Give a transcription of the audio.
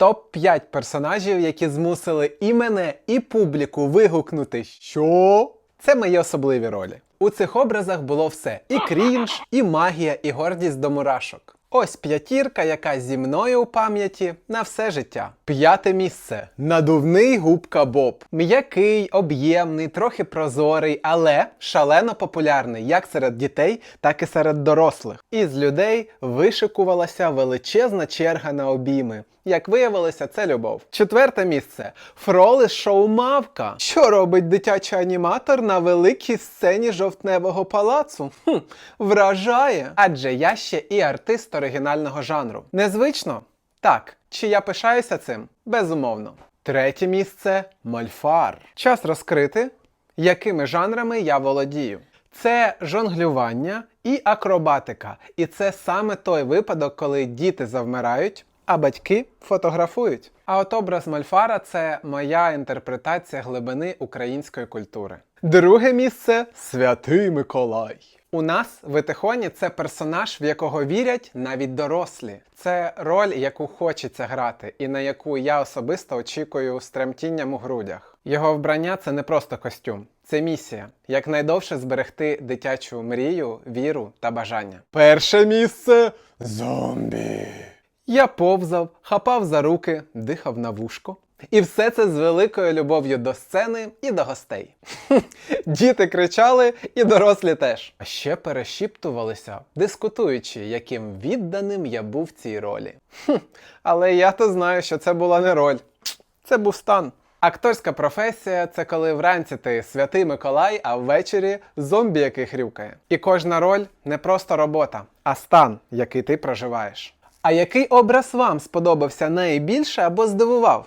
Топ-5 персонажів, які змусили і мене, і публіку вигукнути, що це мої особливі ролі. У цих образах було все: і крінж, і магія, і гордість до мурашок. Ось п'ятірка, яка зі мною у пам'яті на все життя. П'яте місце. Надувний губка Боб. М'який, об'ємний, трохи прозорий, але шалено популярний як серед дітей, так і серед дорослих. Із людей вишикувалася величезна черга на обійми. Як виявилося, це любов. Четверте місце. Фрол шоу Мавка. Що робить дитячий аніматор на великій сцені жовтневого палацу? Хм, вражає. Адже я ще і артист оригінального жанру. Незвично? Так. Чи я пишаюся цим? Безумовно. Третє місце Мольфар. Час розкрити, якими жанрами я володію. Це жонглювання і акробатика. І це саме той випадок, коли діти завмирають, а батьки фотографують. А от образ Мольфара це моя інтерпретація глибини української культури. Друге місце Святий Миколай. У нас в Етихоні це персонаж, в якого вірять навіть дорослі. Це роль, яку хочеться грати, і на яку я особисто очікую з тремтінням у грудях. Його вбрання це не просто костюм, це місія якнайдовше зберегти дитячу мрію, віру та бажання. Перше місце зомбі. Я повзав, хапав за руки, дихав на вушко. І все це з великою любов'ю до сцени і до гостей. Діти кричали, і дорослі теж. А ще перешіптувалися, дискутуючи, яким відданим я був в цій ролі. Але я то знаю, що це була не роль, це був стан. Акторська професія це коли вранці ти святий Миколай, а ввечері зомбі, який хрюкає. І кожна роль не просто робота, а стан, який ти проживаєш. А який образ вам сподобався найбільше або здивував?